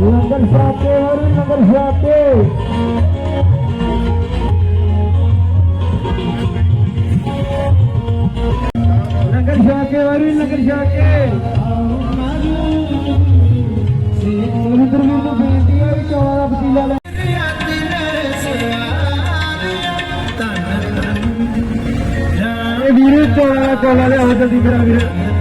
ਲੰਗਰ ਛਾਕੇ ਹੋਰ ਲੰਗਰ ਛਾਕੇ ਲੰਗਰ ਛਾਕੇ ਹੋਰ ਲੰਗਰ ਛਾਕੇ ਕੋਲਾ ਲਿਆਓ ਜਲਦੀ ਕਰਾ ਵੀਰੇ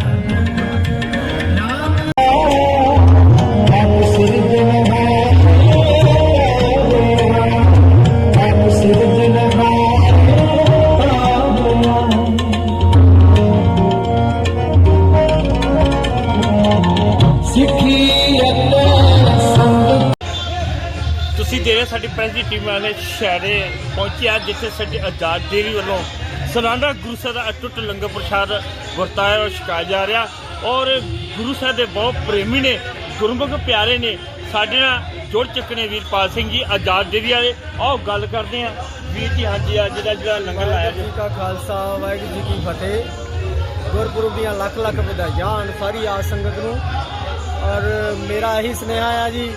ਤੁਸੀਂ ਦੇ ਸਾਡੀ ਪ੍ਰੈਸ ਦੀ ਟੀਮ ਵਾਲੇ ਸ਼ਹਿਰੇ ਪਹੁੰਚਿਆ ਜਿੱਥੇ ਸਾਡੀ ਆਜ਼ਾਦ ਡੇਰੀ ਵੱਲੋਂ ਸਲਾਨਾ ਗੁਰੂ ਸਾਹਿਬ ਦਾ ਅਟੁੱਟ ਲੰਗਰ ਪ੍ਰਸ਼ਾਦ ਵਰਤਾਇਆ ਔਰ ਛਕਾਇਆ ਜਾ ਰਿਹਾ ਔਰ ਗੁਰੂ ਸਾਹਿਬ ਦੇ ਬਹੁਤ ਪ੍ਰੇਮੀ ਨੇ, ਗੁਰਮੁਖ ਪਿਆਰੇ ਨੇ, ਸਾਡੇ ਨਾਲ ਜੁੜ ਚੁੱਕੇ ਨੇ ਵੀਰਪਾਲ ਸਿੰਘ ਜੀ, ਆਜ਼ਾਦ ਦੇਵੀ ਵਾਲੇ। ਆਓ ਗੱਲ ਕਰਦੇ ਹਾਂ। ਵੀਰ ਜੀ, ਹਾਂਜੀ ਅੱਜ ਦਾ ਜਿਹੜਾ ਲੰਗਰ ਲਾਇਆ ਵਾਹਿਗੁਰੂ ਜੀ ਕਾ ਖਾਲਸਾ, ਵਾਹਿਗੁਰੂ ਜੀ ਕੀ ਫਤਿਹ। ਗੁਰਪੁਰਬ ਦੀਆਂ ਲੱਖ ਲੱਖ ਵਧਾਈਆਂ ਹੋਣ ਸਾਰੀ ਆਸ ਸੰਗਤ ਨੂੰ। ਔਰ ਮੇਰਾ ਇਹੀ ਸੁਨੇਹਾ ਆ ਜੀ,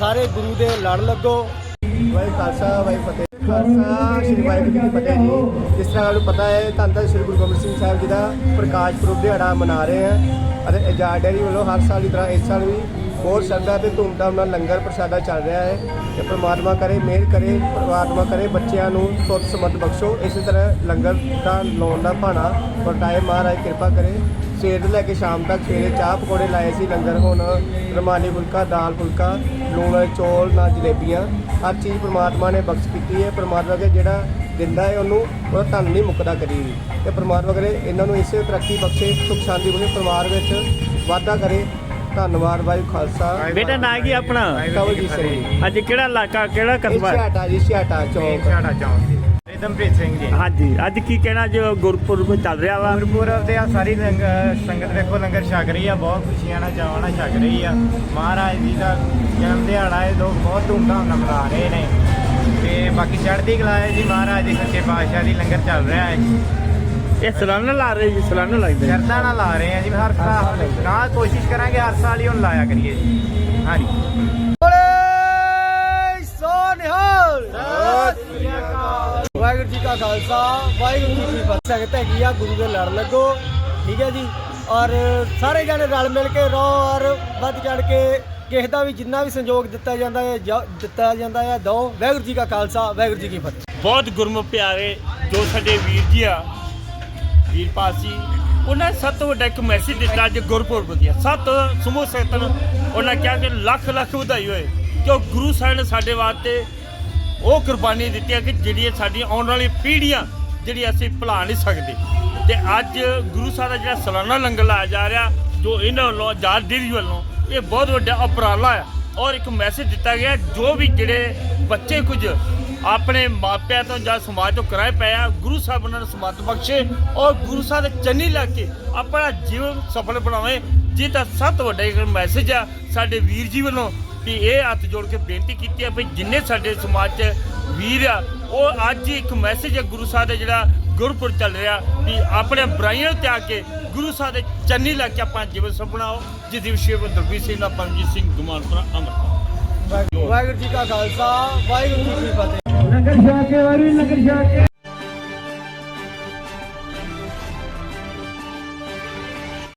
ਸਾਰੇ ਗੁਰੂ ਦੇ ਲੜ ਲੱਗੋ। ਵਾਹਿਗੁਰੂ ਖਾਲਸਾ, ਵਾਹਿਗੁਰੂ ਫਤਿਹ। ਖਾਲਸਾ, ਸ਼੍ਰੀ ਵਾਹਿਗੁਰੂ ਜੀ ਕੀ ਫਤਿਹ ਜੀ। ਜਿਸ ਤਰ੍ਹਾਂ ਸਾਨੂੰ ਪਤਾ ਹੈ, ਧੰਨ ਧੰਨ ਸ਼੍ਰੀ ਗੁਰੂ ਗੋਬਿੰਦ ਸਿੰਘ ਸਾਹਿਬ ਜੀ ਦਾ ਪ੍ਰਕਾਸ਼ ਪੁਰਬ ਦਿਹਾੜਾ ਮਨਾ ਰਹੇ ਹਾਂ ਅਤੇ ਆਜ਼ਾਦ ਡੈਰੀ ਵੱਲੋਂ ਹਰ ਸਾਲ ਦੀ ਤਰ੍ਹਾਂ ਇਸ ਸਾਲ ਵੀ ਬਹੁਤ ਸ਼ਰਧਾ ਤੇ ਧੂਮਧਾਮ ਨਾਲ ਲੰਗਰ ਪ੍ਰਸ਼ਾਦਾ ਚੱਲ ਰਿਹਾ ਹੈ ਤੇ ਪ੍ਰਮਾਤਮਾ ਕਰੇ, ਮਿਹਰ ਕਰੇ, ਪ੍ਰਮਾਤਮਾ ਕਰੇ, ਬੱਚਿਆਂ ਨੂੰ ਸੁੱਤ ਸਮੱਧ ਬਖਸ਼ੋ। ਇਸੇ ਤਰ੍ਹਾਂ ਲੰਗਰ ਦਾ ਲਾਉਣ ਦਾ ਭਾਣਾ ਵਰਤਾਏ ਮਹਾਰਾਜ ਕਿਰਪਾ ਕਰੇ। ਸਵੇਰ ਤੋਂ ਲੈ ਕੇ ਸ਼ਾਮ ਤੱਕ ਸਵੇਰੇ ਚਾਹ ਪਕੌੜੇ ਲਾਏ ਸੀ ਲੰਗਰ, ਹੁਣ ਰਮਾਨੀ ਫੁਲਕਾ, ਦਾਲ ਫੁਲਕਾ, ਲੂਣ, ਚੌਲ ਨਾਲ ਜਲੇਬੀਆਂ, ਹਰ ਚੀਜ਼ ਪ੍ਰਮਾਤਮਾ ਨੇ ਬਖਸ਼ ਕੀਤੀ ਹੈ। ਪ੍ਰਮਾਤਮਾ ਕੇ ਜਿਹੜਾ ਦਿੰਦਾ ਹੈ ਉਹਨੂੰ ਉਹਦਾ ਧੰਨ ਨਹੀਂ ਮੁੱਕਦਾ ਕਰੀ ਵੀ। ਤੇ ਪ੍ਰਮਾਤਮਾ ਕਰੇ, ਇਹਨਾਂ ਨੂੰ ਇਸੇ ਤਰੱਕੀ ਬਖਸ਼ੇ ਸੁਖ ਸ਼ਾਂਤੀ ਬਖਸ਼ੇ, ਪਰਿਵਾਰ ਵਿੱਚ ਵਾਧਾ ਕਰੇ। ਧੰਨਵਾਦ ਵਾਹਿਗੁਰੂ ਖਾਲਸਾ। ਬੇਟਾ ਨਾਂ ਕੀ ਆਪਣਾ? ਕਵਲਜੀਤ ਸਿੰਘ ਜੀ। ਅੱਜ ਕਿਹੜਾ ਇਲਾਕਾ ਕਿਹੜਾ ਕਸਬਾ? ਛਿਆਟਾ ਜੀ ਛਿਆਟਾ ਚੌਂਕ। ਸਾਡਾ ਚੌਂਕ ਜੀ। ਰਿਦਮਪ੍ਰੀਤ ਸਿੰਘ ਜੀ। ਹਾਂਜੀ ਅੱਜ ਕੀ ਕਹਿਣਾ ਜੋ ਗੁਰਪੁਰਬ ਚੱਲ ਰਿਹਾ ਵਾ? ਗੁਰਪੁਰਬ ਦੇ ਆ ਸਾਰੀ ਸੰਗਤ ਵੇਖੋ ਲੰਗਰ ਛਕ ਰਹੀ ਆ ਬਹੁਤ ਖੁਸ਼ੀਆਂ ਨਾਲ ਚਾਵਾਂ ਨਾਲ ਛਕ ਰਹੀ ਆ। ਮਹਾਰਾਜ ਜੀ ਦਾ ਜਨਮ ਦਿਹਾੜਾ ਇਹ ਲੋਕ ਬਹੁਤ ਧੂਮਧਾਮ ਨਾਲ ਮਨਾ ਰਹੇ ਨੇ। ਤੇ ਬਾਕੀ ਚੜ੍ਹਦੀ ਕਲਾ ਹੈ ਜੀ ਮਹਾਰਾਜ ਦੇ ਸੱਚੇ ਪਾਤਸ਼ਾਹ ਦੀ ਲੰਗਰ ਚੱਲ ਰਿਹਾ ਹੈ। ਇਹ ਸਲਾਨਾ ਲਾ ਰਹੇ ਜੀ ਸਲਾਨਾ ਲੱਗਦਾ ਜੀ। ਸ਼ਰਧਾ ਨਾਲ ਲਾ ਰਹੇ ਆ ਜੀ ਹਰ ਸਾਲ। ਨਾ ਕੋਸ਼ਿਸ਼ ਕਰਾਂਗੇ ਹਰ ਸਾਲ ਹੀ ਹੁਣ ਲਾਇਆ ਕਰੀਏ ਜੀ। ਹਾਂਜੀ। ਵਾਹਿਗੁਰੂ ਜੀ ਕਾ ਖਾਲਸਾ ਵਾਹਿਗੁਰੂ ਜੀ ਕੀ ਫਤਿਹ। ਸੰਗਤ ਹੈਗੀ ਆ ਗੁਰੂ ਦੇ ਲੜ ਲੱਗੋ। ਠੀਕ ਹੈ ਜੀ? ਔਰ ਸਾਰੇ ਜਣੇ ਰਲ ਮਿਲ ਕੇ ਰਹੋ ਔਰ ਵੱਧ ਚੜ ਕੇ ਕਿਸੇ ਦਾ ਵੀ ਜਿੰਨਾ ਵੀ ਸੰਯੋਗ ਦਿੱਤਾ ਜਾਂਦਾ ਹੈ ਜਾਂ ਦਿੱਤਾ ਜਾਂਦਾ ਹੈ ਦੋ ਵਾਹਿਗੁਰੂ ਜੀ ਕਾ ਖਾਲਸਾ ਵਾਹਿਗੁਰੂ ਜੀ ਕੀ ਫਤਿਹ। ਬਹੁਤ ਗੁਰਮੁਖ ਪਿਆਰੇ ਜੋ ਸਾਡੇ ਵੀਰ ਜੀ ਆ ਵੀਰਪਾਲ ਜੀ ਉਹਨਾਂ ਨੇ ਸਭ ਤੋਂ ਵੱਡਾ ਇੱਕ ਮੈਸੇਜ ਦਿੱਤਾ ਅੱਜ ਗੁਰਪੁਰਬ ਦੀਆਂ ਸੱਤ ਸਮੂਹ ਸੰਗਤਾਂ ਉਹਨਾਂ ਕਿਹਾ ਕਿ ਲੱਖ ਲੱਖ ਵਧਾਈ ਹੋਏ, ਕਿ ਉਹ ਗੁਰੂ ਸਾਹਿਬ ਨੇ ਸਾਡੇ ਵਾਸਤੇ ਉਹ ਕੁਰਬਾਨੀ ਦਿੱਤੀ ਹੈ ਕਿ ਜਿਹੜੀਆਂ ਸਾਡੀਆਂ ਆਉਣ ਵਾਲੀਆਂ ਪੀੜ੍ਹੀਆਂ, ਜਿਹੜੀ ਅਸੀਂ ਭੁਲਾ ਨਹੀਂ ਸਕਦੇ। ਤੇ ਅੱਜ ਗੁਰੂ ਸਾਹਿਬ ਦਾ ਜਿਹੜਾ ਸਾਲਾਨਾ ਲੰਗਰ ਲਾਇਆ ਜਾ ਰਿਹਾ, ਜੋ ਇਹਨਾਂ ਵੱਲੋਂ, ਆਜ਼ਾਦ ਡੇਰੀ ਵੱਲੋਂ, ਇਹ ਬਹੁਤ ਵੱਡਾ ਉਪਰਾਲਾ ਹੈ ਔਰ ਇੱਕ ਮੈਸੇਜ ਦਿੱਤਾ ਗਿਆ, ਜੋ ਵੀ ਜਿਹੜੇ ਬੱਚੇ ਕੁਝ ਆਪਣੇ ਮਾਪਿਆਂ ਤੋਂ ਜਾਂ ਸਮਾਜ ਤੋਂ ਕਿਰਾਏ ਪਏ ਆ, ਗੁਰੂ ਸਾਹਿਬ ਉਹਨਾਂ ਨੂੰ ਸਮਤ ਬਖਸ਼ੇ ਔਰ ਗੁਰੂ ਸਾਹਿਬ ਦੇ ਚੰਨੀ ਲੱਗ ਕੇ ਆਪਣਾ ਜੀਵਨ ਸਫਲ ਬਣਾਵੇ। ਜੀ ਤਾਂ ਸਭ ਤੋਂ ਵੱਡਾ ਇੱਕ ਮੈਸੇਜ ਆ ਸਾਡੇ ਵੀਰ ਜੀ ਵੱਲੋਂ ਵੀ ਇਹ ਹੱਥ ਜੋੜ ਕੇ ਬੇਨਤੀ ਕੀਤੀ ਹੈ ਵੀ ਜਿੰਨੇ ਸਾਡੇ ਸਮਾਜ 'ਚ ਵੀਰ ਆ, ਉਹ ਅੱਜ ਹੀ ਇੱਕ ਮੈਸੇਜ ਹੈ ਗੁਰੂ ਸਾਹਿਬ ਦਾ ਜਿਹੜਾ ਗੁਰਪੁਰ ਚੱਲ ਰਿਹਾ ਵੀ ਆਪਣੇ ਬੁਰਾਈਆਂ ਨੂੰ ਤਿਆਗ ਕੇ ਗੁਰੂ ਸਾਹਿਬ ਦੇ ਚੰਨੀ ਲੱਗ ਕੇ ਆਪਣਾ ਜੀਵਨ ਸਫਲਾਓ ਜਿਸ ਦੀ ਵਿਸ਼ੇ ਦਰਬੀਰ ਸਿੰਘ ਦਾ ਪਰਮਜੀਤ ਸਿੰਘ ਗੁਮਾਨਪੁਰਾ, ਅੰਮ੍ਰਿਤਸਰ। ਵਾਹਿਗੁਰੂ ਜੀ ਕਾ ਖਾਲਸਾ, ਵਾਹਿਗੁਰੂ ਜੀ ਕੀ ਫਤਿਹ। ਲੰਗਰ